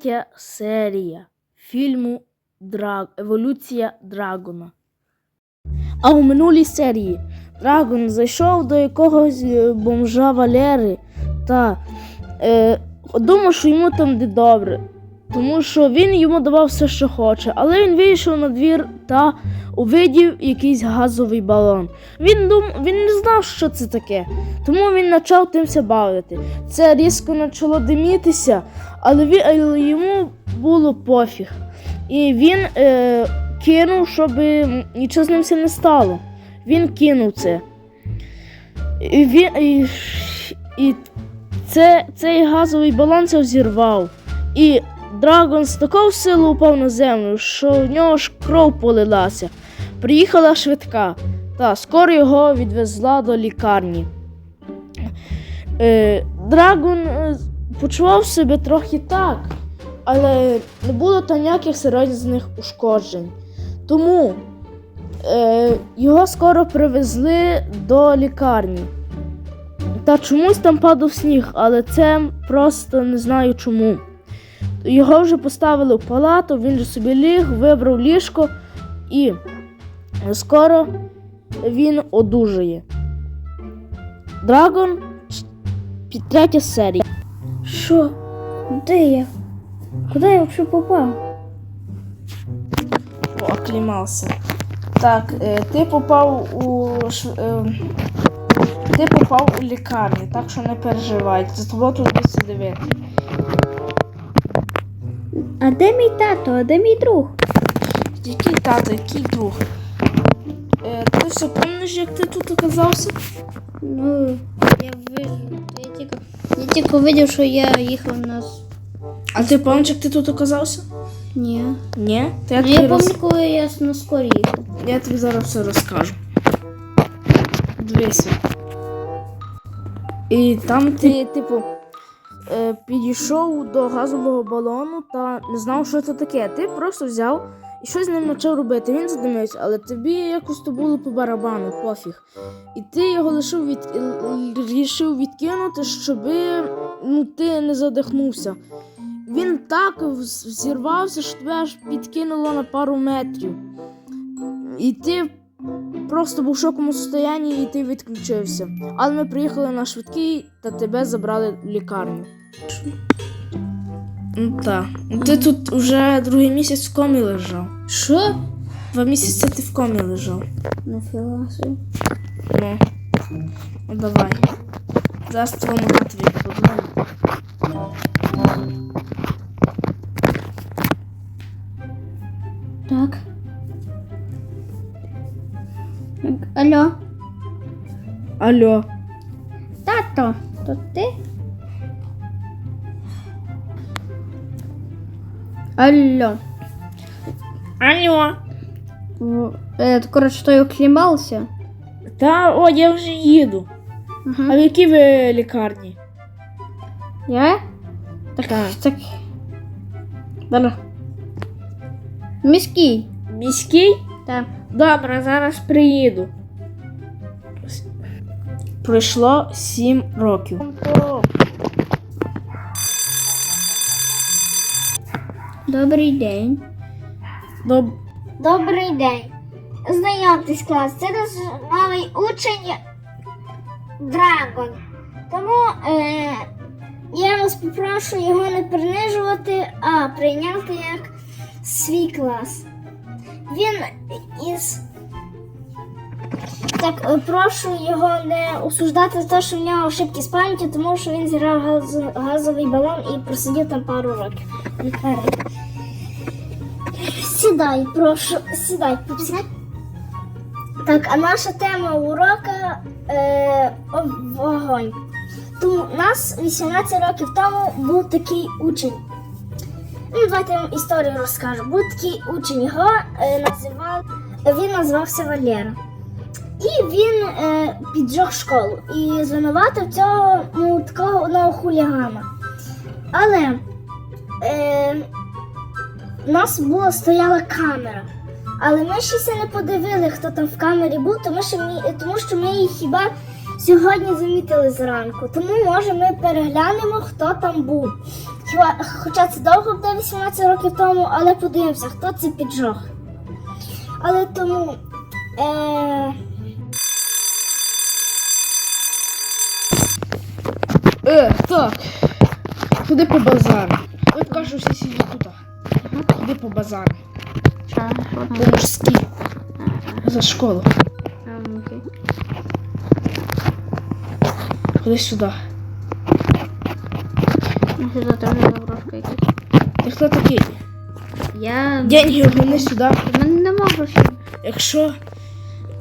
Третя серія фільму Драг... Еволюція Драгона. А у минулій серії Драгон зайшов до якогось е, бомжа Валери та е, думав, що йому там де добре. Тому що він йому давав все, що хоче, але він вийшов на двір та увидів якийсь газовий балон. Він дум... він не знав, що це таке, тому він почав тимся бавити. Це різко почало димітися, але, він, але йому було пофіг. І він е, кинув, щоб нічого з ним не стало. Він кинув це. І, він, і, і це, цей газовий балон це взірвав. І Драгон з такою силою упав на землю, що в нього ж кров полилася. Приїхала швидка, та скоро його відвезла до лікарні. Е, Драгон е, почував себе трохи так, але не було там ніяких серйозних ушкоджень. Тому е, його скоро привезли до лікарні. Та чомусь там падав сніг, але це просто не знаю чому. Його вже поставили в палату, він же собі ліг, вибрав ліжко і скоро він одужає. Драгон третя серія. Що? Де я? Куди я взагалі попав? Оклімався. Так, е, ти попав у е, ти попав у лікарню, так що не переживай. За тобою тут буде дивити. А де мій тато? А де мій друг? Який тато, який друг? Е, ти все пам'ятаєш, як ти тут оказався? Ну, я вижу. Я тільки, я тільки видів, що я їхав на. А ти пам'ятаєш, як ти тут оказався? Ні. Ні? То я Ну, тобі, я роз... пам'ятаю, коли я на скорі їхав. я тобі зараз все розкажу. Дивися. І там ти, типу, підійшов до газового балону та не знав, що це таке. Ти просто взяв і щось з ним почав робити. Він задимився, але тобі якось то було по барабану, пофіг. І ти його лишив від... рішив відкинути, щоб ну, ти не задихнувся. Він так взірвався, що тебе аж підкинуло на пару метрів. І ти просто був в шоковому состоянні і ти відключився. Але ми приїхали на швидкий та тебе забрали в лікарню. Ну так. Ти тут вже другий місяць в комі лежав. Що? Два місяці ти в комі лежав. Нафіга собі. Ну. Ну давай. Зараз твого нога тобі подумаю. Так. Так, Алло. Алло. Тато, то ти? Алло. Алло. В- Е, коротше, той оклімався. Та о, я вже їду. А Ага. в якій ви лікарні? Я? Так, Так. так. Добре. Міський. Міський? Так. Добре, зараз приїду. Пройшло сім років. Добрий день. Доб... Добрий день. Знайомтесь, клас. Це наш новий учень Драгон. Тому е, я вас попрошу його не принижувати, а прийняти як свій клас. Він із. Так, е, прошу його не осуждати за те, що в нього ошибки з пам'яті, тому що він зіграв газ, газовий балон і просидів там пару років. в. Сідай, прошу, сідай, сідай. Так, а наша тема урока е, вогонь. Тому у нас 18 років тому був такий учень. Ну, давайте я вам історію розкажу. Був такий учень, його е, називав, він назвався Валера. І він е, піджог школу і звинуватив цього ну, такого одного хулігана. Але е, у нас була стояла камера. Але ми ще не подивили, хто там в камері був, тому що ми, тому що ми її хіба сьогодні замітили зранку. Тому може ми переглянемо, хто там був. Хіба, хоча це довго буде 18 років тому, але подивимося, хто це піджог. Але тому. Е, Е, так. Туди по базару. От кажу, всі сидять тут. Туди по базару. Що? По-мужськи. За школу. Ну. Ходи сюди. Ну, сюди теж заброшка якась. Ти хто такий? Я... Деньги гони сюди. У мене нема грошей. Якщо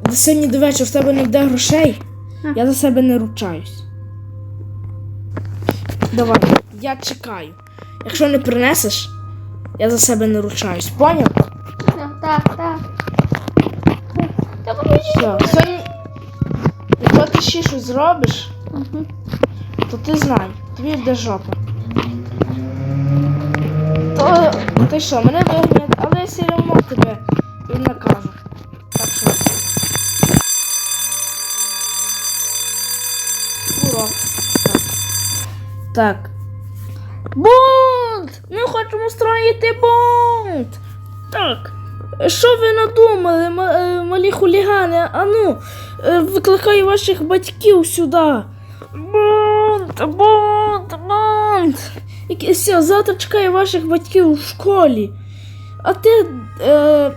до сьогодні до вечора в тебе не буде грошей, А. я за себе не ручаюсь. Давай, я чекаю. Якщо не принесеш, я за себе не ручаюсь. Поняв? Так, так, так. Та поможіть. Все. Сьогодні, якщо ти ще щось зробиш, Мгм. то ти знай, тобі йде жопа. То ти що, мене вигнять, але я все одно тебе і накажу. Так що. Урок. Так. Так. Бунт! Ми хочемо строїти бунт! Так. Що ви надумали, е, малі хулігани? Ану, е, викликаю ваших батьків сюди. Бунт, бунт, бунт. Все, завтра чекаю ваших батьків у школі. А ти. Е,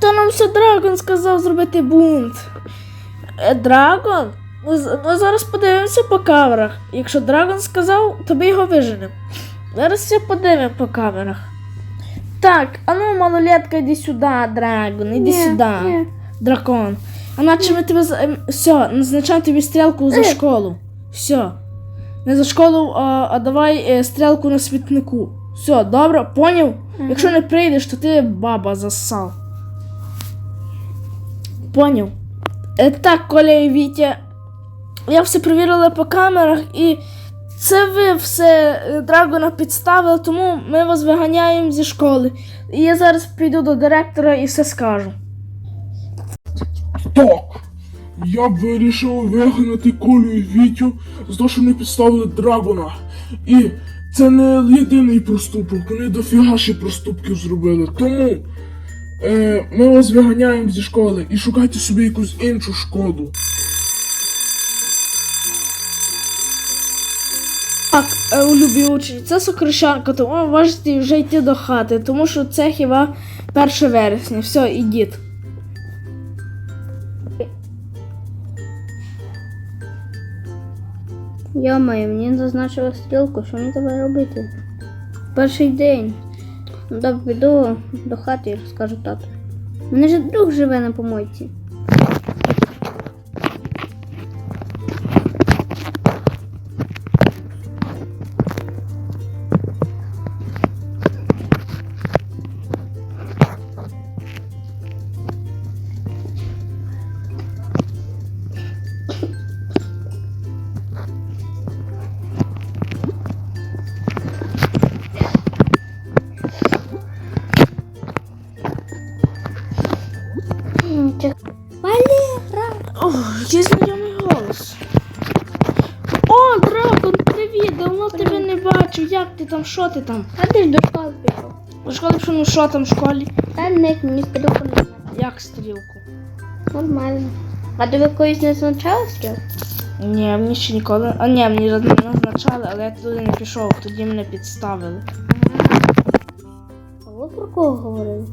то нам все Драгон сказав зробити бунт. Е, Драгон? Ми, ми зараз подивимося по камерах. Якщо Драгон сказав, то ми його виженемо. Зараз все подивимо по камерах. Так, а ну, малолетка, іди сюди, Драгон, іди Ні, сюди. ні. Дракон. А наче ми тебе за- ем, все, назначаємо тобі стрілку за Е. школу. Все. Не за школу, а, а давай е, стрілку на смітнику. Все, добре, поняв? Якщо не прийдеш, то ти баба засал. Поняв? Е, так, Коля і Вітя. Я все перевірила по камерах і це ви все е, Драгона підставили, тому ми вас виганяємо зі школи. І я зараз піду до директора і все скажу. Так, я б вирішив вигнати Колю Вітю з того, що вони підставили Драгона. І це не єдиний проступок, вони дофіга ще проступків зробили. Тому е, ми вас виганяємо зі школи і шукайте собі якусь іншу школу. Так, е, у любі учні, це сокрищанка, тому можете вже йти до хати, тому що це хіба 1 вересня. Все, ідіть. Йомаю, мені зазначили стрілку, що мені треба робити? Перший день. Ну, добре, піду до хати і розкажу тату. Мене ж друг живе на помойці. О, який знайомий голос. О, Дракон, привіт! Давно тебе не бачу. Як ти там? Що ти там? А ти ж до школи пішов. У школі що, ну що там в школі? Та не, мені стрілку не. Як стрілку? Нормально. А тобі колись не означала стрілку? Ні, мені ще ніколи. А ні, мені не назначали, але я туди не пішов, тоді мене підставили. А ви про кого говорили?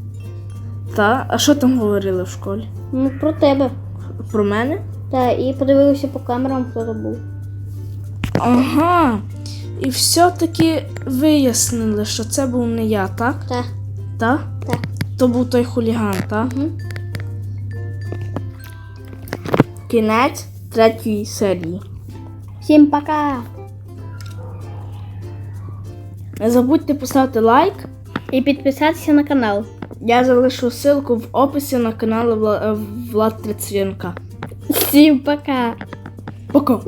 Та, а що там говорили в школі? Ну, про тебе. Про мене? Та, і подивилися по камерам, хто то був. Ага. І все-таки вияснили, що це був не я, так? Та. Так? Так. То був той хуліган, так? Угу. Кінець третьої серії. Всім пока! Не забудьте поставити лайк. І підписатися на канал. Я залишу ссылку в описі на канал Вла... Влад Трицвінка. Всім пока! Пока.